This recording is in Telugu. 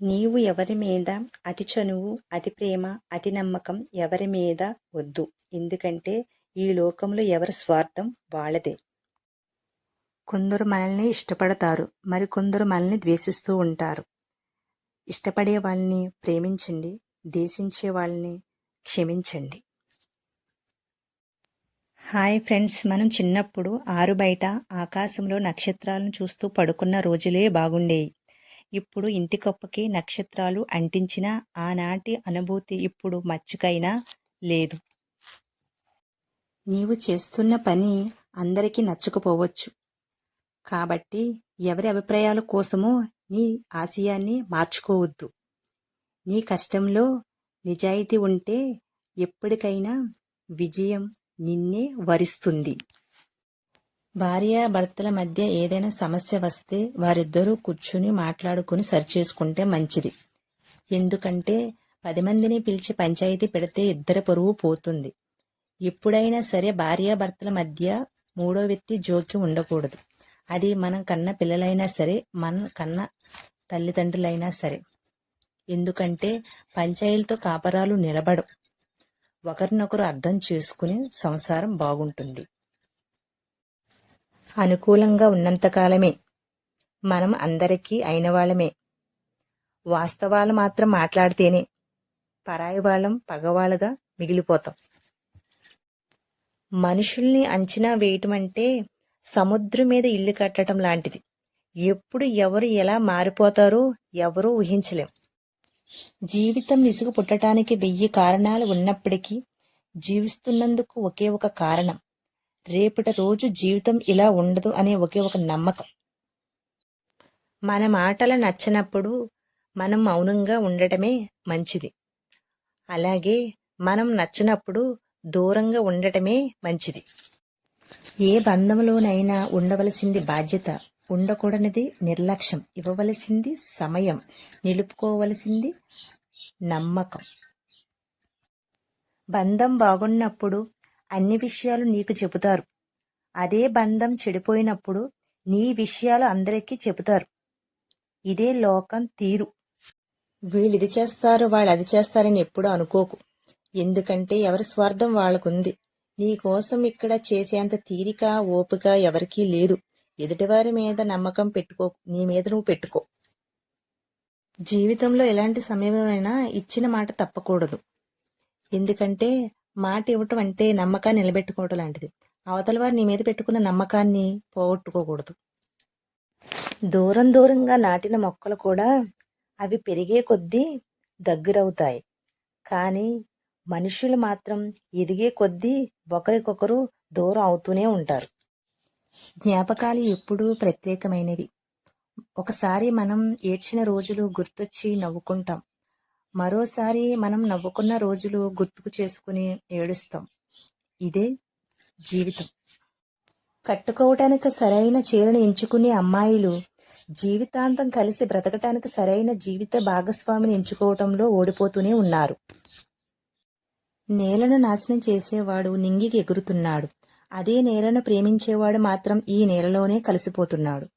నీవు ఎవరి మీద అతి చనువు అతి ప్రేమ అతి నమ్మకం ఎవరి మీద వద్దు. ఎందుకంటే ఈ లోకంలో ఎవరి స్వార్థం వాళ్ళదే. కొందరు మనల్ని ఇష్టపడతారు మరి కొందరు మనల్ని ద్వేషిస్తూ ఉంటారు. ఇష్టపడే వాళ్ళని ప్రేమించండి దేశించే వాళ్ళని క్షమించండి. హాయ్ ఫ్రెండ్స్ మనం చిన్నప్పుడు ఆరు బయట ఆకాశంలో నక్షత్రాలను చూస్తూ పడుకున్న రోజులే బాగుండేవి ఇప్పుడు ఇంటి కప్పకి నక్షత్రాలు అంటించిన ఆనాటి అనుభూతి ఇప్పుడు మచ్చుకైనా లేదు. నీవు చేస్తున్న పని అందరికీ నచ్చకపోవచ్చు. కాబట్టి ఎవరి అభిప్రాయాల కోసమో నీ ఆశయాన్ని మార్చుకోవద్దు. నీ కష్టంలో నిజాయితీ ఉంటే ఎప్పటికైనా విజయం నిన్నే వరిస్తుంది. భార్యాభర్తల మధ్య ఏదైనా సమస్య వస్తే వారిద్దరూ కూర్చుని మాట్లాడుకుని సరిచేసుకుంటే మంచిది. ఎందుకంటే పది మందిని పిలిచి పంచాయతీ పెడితే ఇద్దరి పరువు పోతుంది. ఎప్పుడైనా సరే భార్యాభర్తల మధ్య మూడో వ్యక్తి జోక్యం ఉండకూడదు. అది మనం కన్న పిల్లలైనా సరే మన కన్న తల్లిదండ్రులైనా సరే. ఎందుకంటే పంచాయతీలతో కాపరాలు నిలబడవు. ఒకరినొకరు అర్థం చేసుకుని సంసారం బాగుంటుంది. అనుకూలంగా ఉన్నంతకాలమే మనం అందరికీ అయిన వాళ్ళమే. వాస్తవాలు మాత్రం మాట్లాడితేనే పరాయి వాళ్ళం పగవాళ్ళగా మిగిలిపోతాం. మనుషుల్ని అంచనా వేయటం అంటే సముద్రం మీద ఇల్లు కట్టడం లాంటిది. ఎప్పుడు ఎవరు ఎలా మారిపోతారో ఎవరూ ఊహించలేం. జీవితం విసుగు పుట్టడానికి వెయ్యి కారణాలు ఉన్నప్పటికీ జీవిస్తున్నందుకు ఒకే ఒక కారణం. రేపటి రోజు జీవితం ఇలా ఉండదు అనే ఒకే ఒక నమ్మకం. మన మాటలు నచ్చనప్పుడు మనం మౌనంగా ఉండటమే మంచిది. అలాగే మనం నచ్చినప్పుడు దూరంగా ఉండటమే మంచిది. ఏ బంధంలోనైనా ఉండవలసింది బాధ్యత ఉండకూడనిది నిర్లక్ష్యం ఇవ్వవలసింది సమయం నిలుపుకోవలసింది నమ్మకం. బంధం బాగున్నప్పుడు అన్ని విషయాలు నీకు చెబుతారు. అదే బంధం చెడిపోయినప్పుడు నీ విషయాలు అందరికీ చెబుతారు. ఇదే లోకం తీరు. వీళ్ళు ఇది చేస్తారు వాళ్ళు అది చేస్తారని ఎప్పుడూ అనుకోకు. ఎందుకంటే ఎవరి స్వార్థం వాళ్ళకుంది. నీ కోసం ఇక్కడ చేసేంత తీరిక ఓపిక ఎవరికీ లేదు. ఎదుటివారి మీద నమ్మకం పెట్టుకో నీ మీద నువ్వు పెట్టుకో. జీవితంలో ఎలాంటి సమయంలోనైనా ఇచ్చిన మాట తప్పకూడదు. ఎందుకంటే మాట ఇవ్వటం అంటే నమ్మకాన్ని నిలబెట్టుకోవటం లాంటిది. అవతల వారు నీ మీద పెట్టుకున్న నమ్మకాన్ని పోగొట్టుకోకూడదు. దూరం దూరంగా నాటిన మొక్కలు కూడా అవి పెరిగే కొద్దీ దగ్గరవుతాయి. కానీ మనుషులు మాత్రం ఎదిగే కొద్దీ ఒకరికొకరు దూరం అవుతూనే ఉంటారు. జ్ఞాపకాలు ఎప్పుడూ ప్రత్యేకమైనవి. ఒకసారి మనం ఏడ్చిన రోజులు గుర్తొచ్చి నవ్వుకుంటాం. మరోసారి మనం నవ్వుకున్న రోజులు గుర్తుకు చేసుకుని ఏడుస్తాం. ఇదే జీవితం. కట్టుకోవటానికి సరైన చీరను ఎంచుకునే అమ్మాయిలు జీవితాంతం కలిసి బ్రతకటానికి సరైన జీవిత భాగస్వామిని ఎంచుకోవటంలో ఓడిపోతూనే ఉన్నారు. నేలను నాశనం చేసేవాడు నింగికి ఎగురుతున్నాడు. అదే నేలను ప్రేమించేవాడు మాత్రం ఈ నేలలోనే కలిసిపోతున్నాడు.